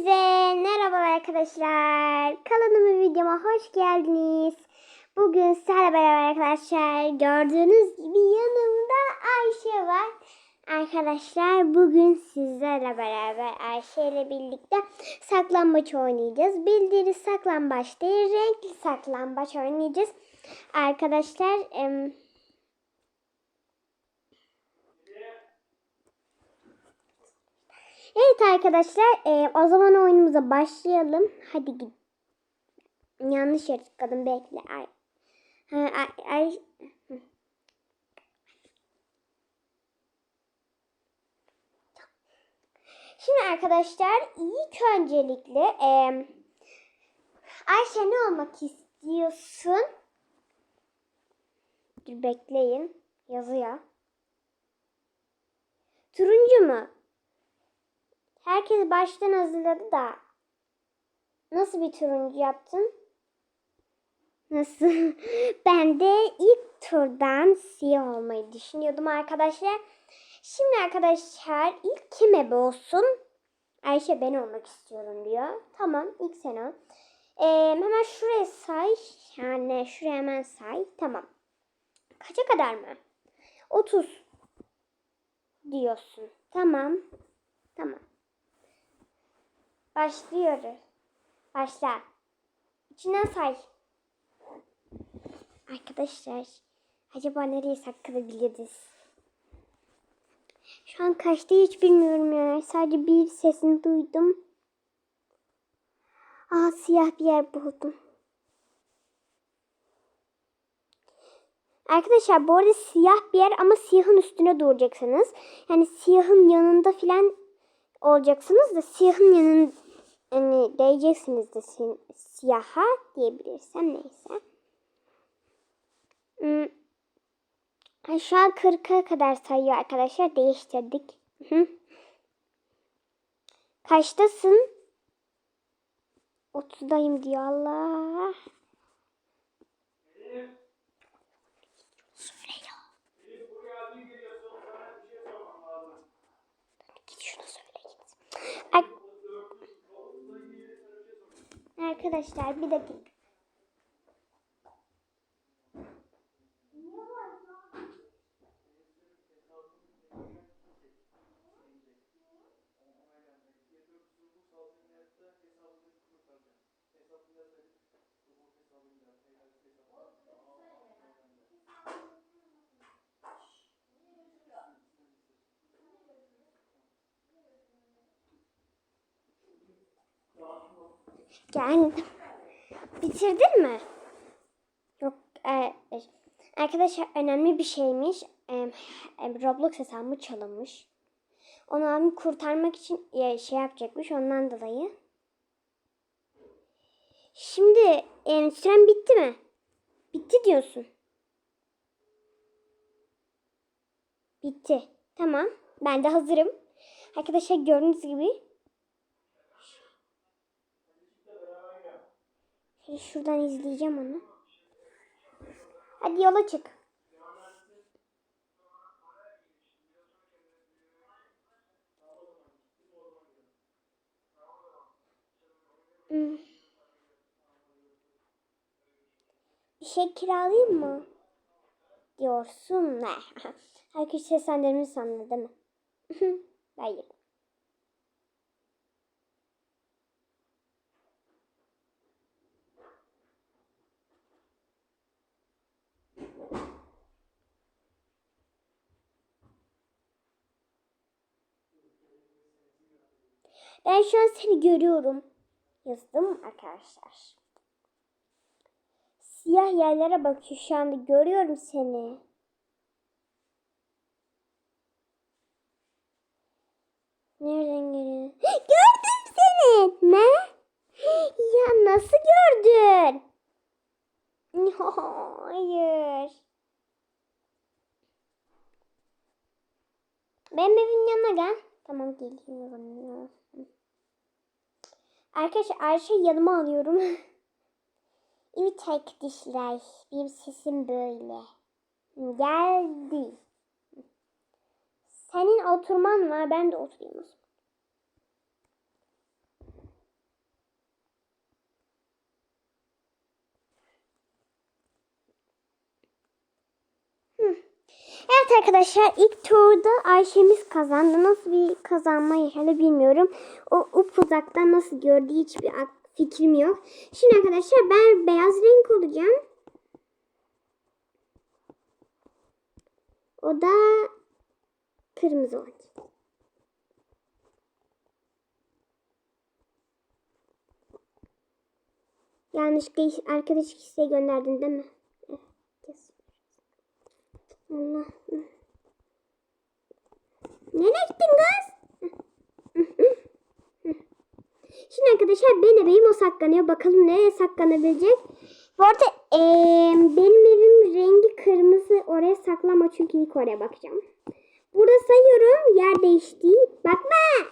Hepinize merhabalar arkadaşlar. Kanalıma videoma hoş geldiniz. Bugün sizlerle beraber arkadaşlar gördüğünüz gibi yanımda Ayşe var. Arkadaşlar bugün sizlerle beraber Ayşe ile birlikte saklambaç oynayacağız. Bildiğiniz saklambaç değil renkli saklambaç oynayacağız. Arkadaşlar em, Evet arkadaşlar e, o zaman oyunumuza başlayalım. Hadi git. Yanlış yere tıkladım bekle. Ay. Ay, ay. Şimdi arkadaşlar ilk öncelikle e, Ayşe ne olmak istiyorsun? Dur bekleyin. Yazıyor. Turuncu mu? Herkes baştan hazırladı da. Nasıl bir turuncu yaptın? Nasıl? ben de ilk turdan siyah olmayı düşünüyordum arkadaşlar. Şimdi arkadaşlar ilk kim ebe olsun? Ayşe ben olmak istiyorum diyor. Tamam ilk sen ol. Ee, hemen şuraya say. Yani şuraya hemen say. Tamam. Kaça kadar mı? 30 diyorsun. Tamam. Tamam. Başlıyoruz. Başla. İçinden say. Arkadaşlar acaba nereye saklanabiliriz? Şu an kaçta hiç bilmiyorum ya. Sadece bir sesini duydum. Aa siyah bir yer buldum. Arkadaşlar bu arada siyah bir yer ama siyahın üstüne duracaksınız. Yani siyahın yanında filan olacaksınız da siyahın yanın yani değeceksiniz de si siyaha diyebilirsem neyse. Hmm. An 40'a kadar sayıyor arkadaşlar. Değiştirdik. Hı. Kaçtasın? 30'dayım diyor Allah. Söyle ya. Git şuna söyle git. Ar- Arkadaşlar bir dakika. Geldim. Bitirdin mi? Yok. E, e, arkadaşlar önemli bir şeymiş. E, e, Roblox hesabı çalınmış. Onu abim kurtarmak için e, şey yapacakmış ondan dolayı. Şimdi e, süren bitti mi? Bitti diyorsun. Bitti. Tamam. Ben de hazırım. Arkadaşlar gördüğünüz gibi Şuradan izleyeceğim onu. Hadi yola çık. Hmm. Bir şey kiralayayım mı? Diyorsun. Herkes seslendirmeyi sandı değil mi? Hayır. Ben şu an seni görüyorum. Yazdım arkadaşlar. Siyah yerlere bakıyor şu anda. Görüyorum seni. Nereden görüyorsun? Gördüm seni. Ne? Ya nasıl gördün? Hayır. Benim evin yanına gel. Tamam geliyorum. Arkadaşlar Ayşe yanıma alıyorum. İyi tek dişler. Benim sesim böyle. Geldi. Senin oturman var. Ben de oturayım o zaman. Evet arkadaşlar ilk turda Ayşe'miz kazandı. Nasıl bir kazanma yaşadı bilmiyorum. O up uzaktan nasıl gördü hiçbir fikrim yok. Şimdi arkadaşlar ben beyaz renk olacağım. O da kırmızı olacak. Yanlışlıkla arkadaş kişiye gönderdin değil mi? Allah. Nereye gittin kız? Şimdi arkadaşlar benim evim o saklanıyor. Bakalım nereye saklanabilecek. Bu arada eee, benim evim rengi kırmızı. Oraya saklama çünkü ilk oraya bakacağım. Burada sayıyorum. Yer değişti. Bakma.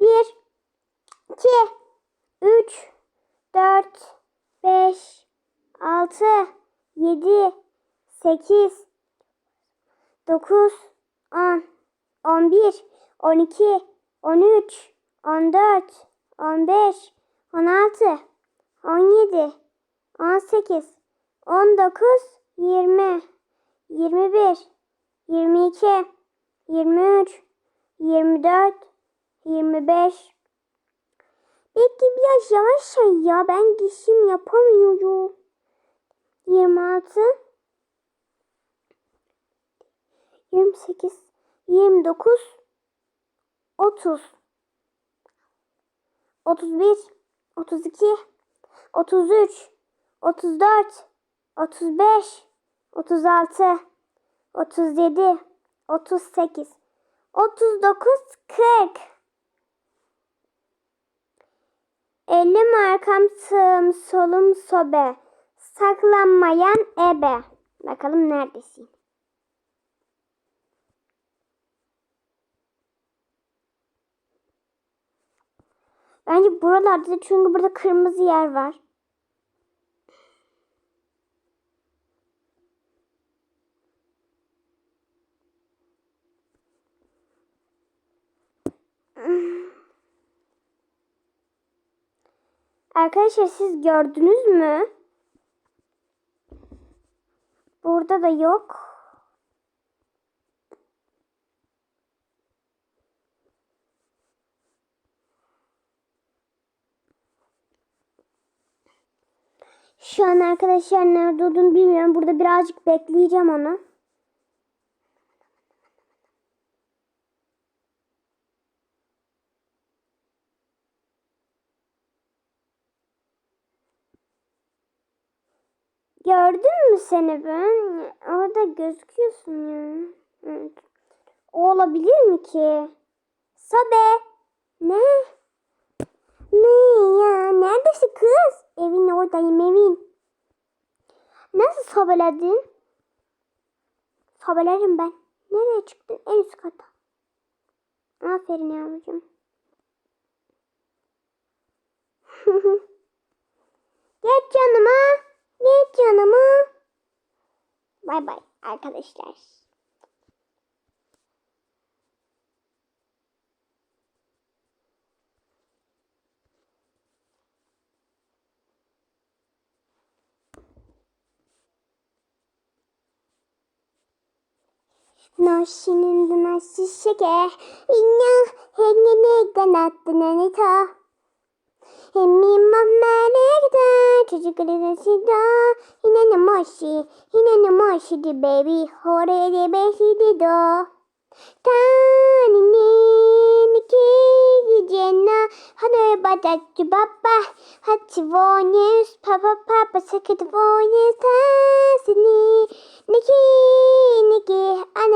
Bir, iki, üç, dört, beş, altı, yedi, sekiz, 9, 10, 11, 12, 13, 14, 15, 16, 17, 18, 19, 20, 21, 22, 23, 24, 25. Belki biraz yavaş say ya. Ben dişim yapamıyorum. 26, 28, 29, 30, 31, 32, 33, 34, 35, 36, 37, 38, 39, 40. Elim arkam sığım solum sobe. Saklanmayan ebe. Bakalım neredesin? Bence buralarda çünkü burada kırmızı yer var. Arkadaşlar siz gördünüz mü? Burada da yok. Şu an arkadaşlar nerede olduğunu bilmiyorum. Burada birazcık bekleyeceğim onu. Gördün mü seni ben? Orada gözüküyorsun ya. Olabilir mi ki? Sabe. Ne? Ne ya? Neredesin kız? Evin oradayım evin. Nasıl sobeledin? Sobelerim ben. Nereye çıktın? En üst kata. Aferin yavrucuğum. Geç yanıma. Geç yanıma. Bay bay arkadaşlar. 너시는 누나 시시게. 인형 행인이가 나타나는 더 힘이만 말해다. 주주그리는 시도 희나는 멋이 희나는 멋이디 베이비 호레디 베시디도. 다니니 니키기제나 하늘 받았지 바빠. 하치 보니스 파파파파 세키드 보니스 타스니 니키 니키 하늘